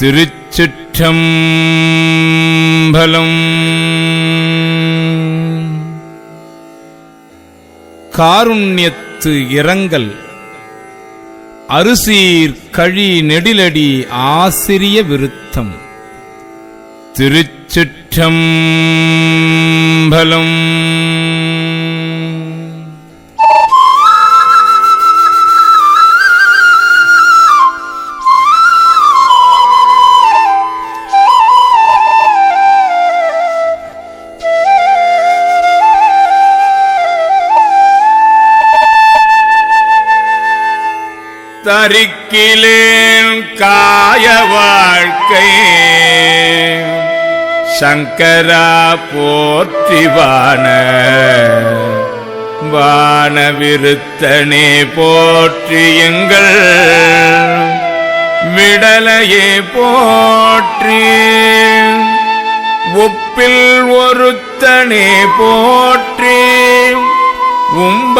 திருச்சிற்றம்பலம். காருண்யத்து இரங்கல். அரிசீர் கழி நெடிலடி ஆசிரிய விருத்தம். திருச்சிற்றம்பலம். தரிக்கிலேன் காய வாழ்க்கை. சங்கரா போற்றிவான வானவிருத்தனே போற்றி எங்கள். விடலையே போற்றி. ஒப்பில் ஒருத்தனே போற்றி. உம்ப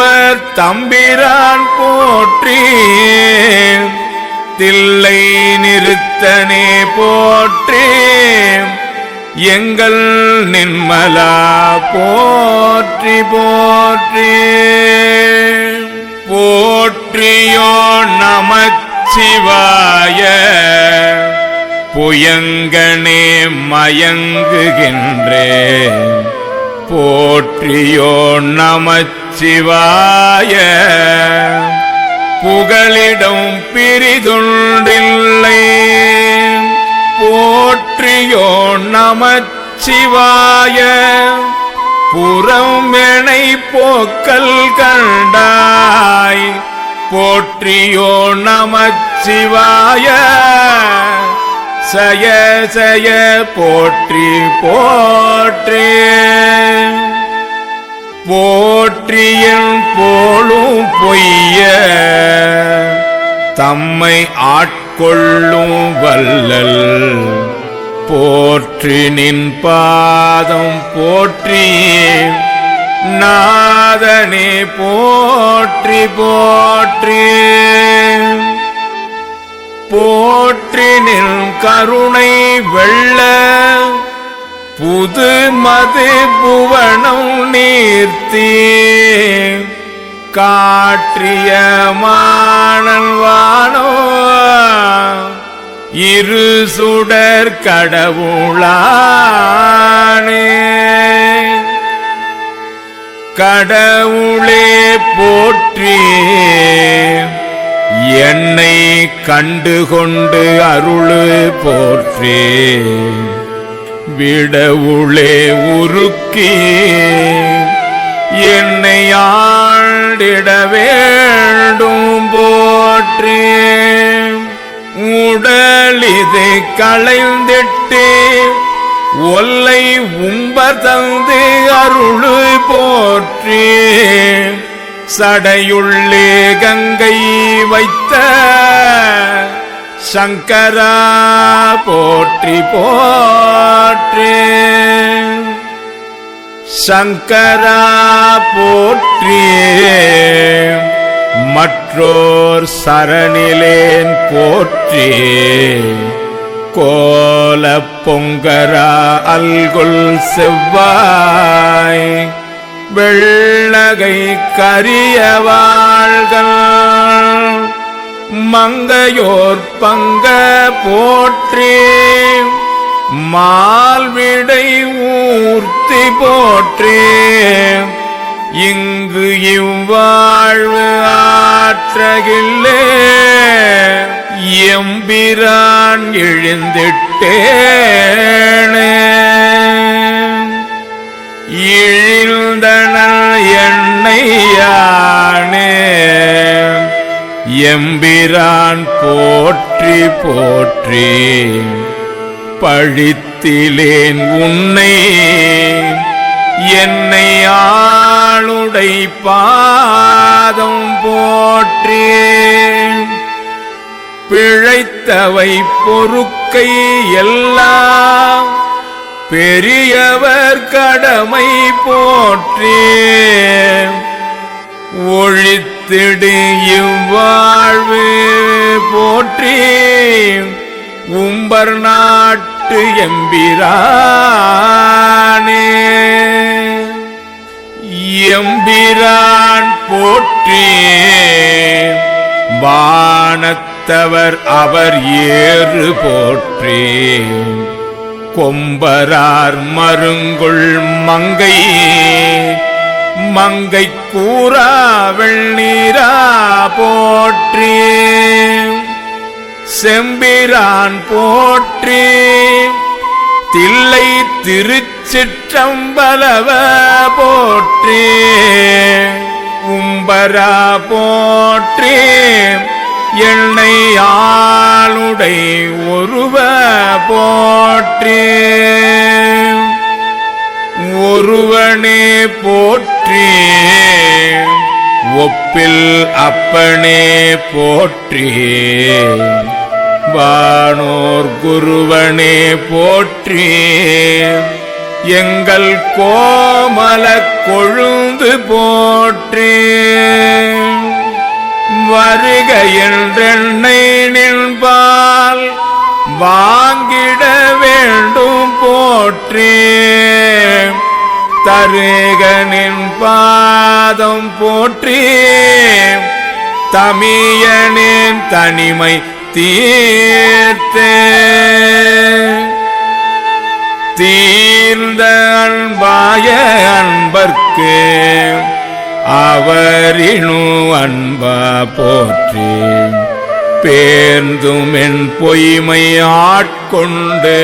தம்பிரான் போற்றி தில்லை நிறுத்தனே போற்றி எங்கள் நின்மலா போற்றி போற்றி போற்றியோ நமச்சிவாய. புயங்கனே மயங்குகின்றே போற்றியோ நமச் நமச்சிவாய புகழிடம் பிரிதுண்டில்லை. போற்றியோ நமச்சிவாய. புறமெனை போக்கல் கண்டாய். போற்றியோ நமச்சிவாய. சய சய போற்றி போற்றே. போற்றியன் போலும் பொய்ய. தம்மை ஆட்கொள்ளும் வல்லல் போற்றி நின் பாதம் போற்றி நாதனே போற்றி போற்றி போற்றி நின் கருணை வெள்ள புது மது புவனம் நீர்த்தி காற்றிய மானன் இரு சுடர் கடவுளானே. கடவுளே போற்றி என்னை கண்டுகொண்டு அருள் போற்றே. விடவுளே உருக்கி என்னை ஆண்டிட வேண்டும் போற்றி. உடலிது களைந்திட்டு ஒல்லை உம்ப தந்து அருளு போற்றி. சடையுள்ளே கங்கை வைத்த சங்கரா போற்றி போற்றி. சங்கரா போற்றி. மற்றோர் சரணிலேன் போற்றி. கோல பொங்கரா அல்குல் செவ்வாய். வெள்ளகை கரிய வாழ்கள். மங்கையோர் பங்க போற்றி. மால்விடை ஊர்த்தி போற்றி. இங்கு இவ்வாழ்வு ஆற்றகில்லே. எம்பிரான் எழுந்திட்டேனே. இழிந்தனல் எண்ணையானே எம்பிரான் போற்றி போற்றி பழித்திலேன் உன்னை என்னை ஆளுடை பாதம் போற்றி பிழைத்தவை பொறுக்கை எல்லாம் பெரியவர் கடமை போற்றி ஒழித்திடு இவ்வாழ்வு போற்றி. உம்பர் நாட்டு எம்பிரானே. எம்பிரான் போற்றி. வானத்தவர் அவர் ஏறு போற்றி. கொம்பரார் மருங்குள் மங்கை மங்கை கூறா வெள்ளீரா எம்பிரான் போற்றி. தில்லை திருச்சிற்றம்பலவ போற்றி. உம்பரா போற்றி. எண்ணை ஆளுடை ஒருவ போற்றி. ஒருவனே போற்றி. ஒப்பில் அப்பனே போற்றி. வானோர் குருவனே போற்றி. எங்கள் கோமல கொழுந்து போற்றி. வருக என்றெண்ணை நின்பால் வாங்கிட வேண்டும் போற்றி. தருகனின் பாதம் போற்றி. தமியனின் தனிமை தீர்த்தே. தீர்ந்த அன்பாய அன்பர்க்கு அவரினு அன்பா போற்றி. பேர்ந்துமென் பொய்மை ஆட்கொண்டு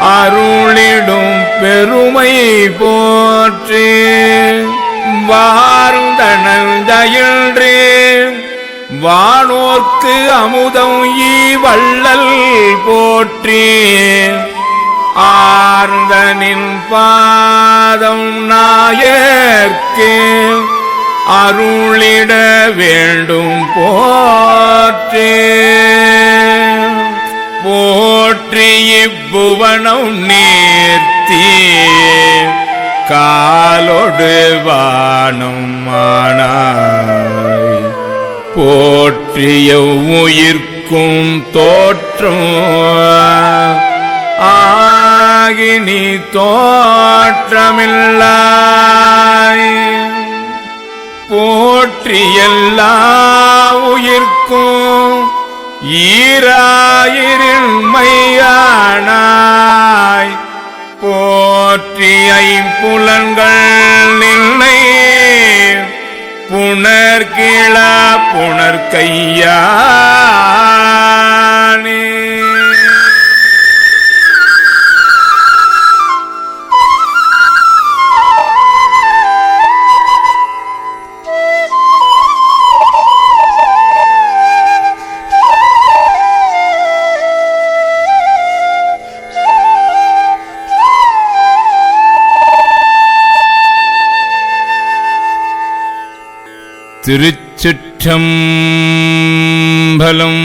அருளிடும் பெருமை போற்றி. வார்ந்தனந்தயின்றே வானோர்க்கு அமுதம் ஈ வள்ளல் போற்றி ஆர்ந்தனின் பாதம் நாயர்க்கு அருளிட வேண்டும் போற்றே போற்றி இப்புவனம் நேர்த்தி காலொடு வானம் மானாய் போற்றிய உயிர்க்கும் தோற்றம். ஆகினி தோற்றமில்லாய். போற்றியெல்லா உயிர்க்கும் ஈராயிரில் மையானாய். போற்றி ஐம்புலன்கள் நின்னை புனர்கிழா புனர்கையானே திருச்சிற்றம்பலம்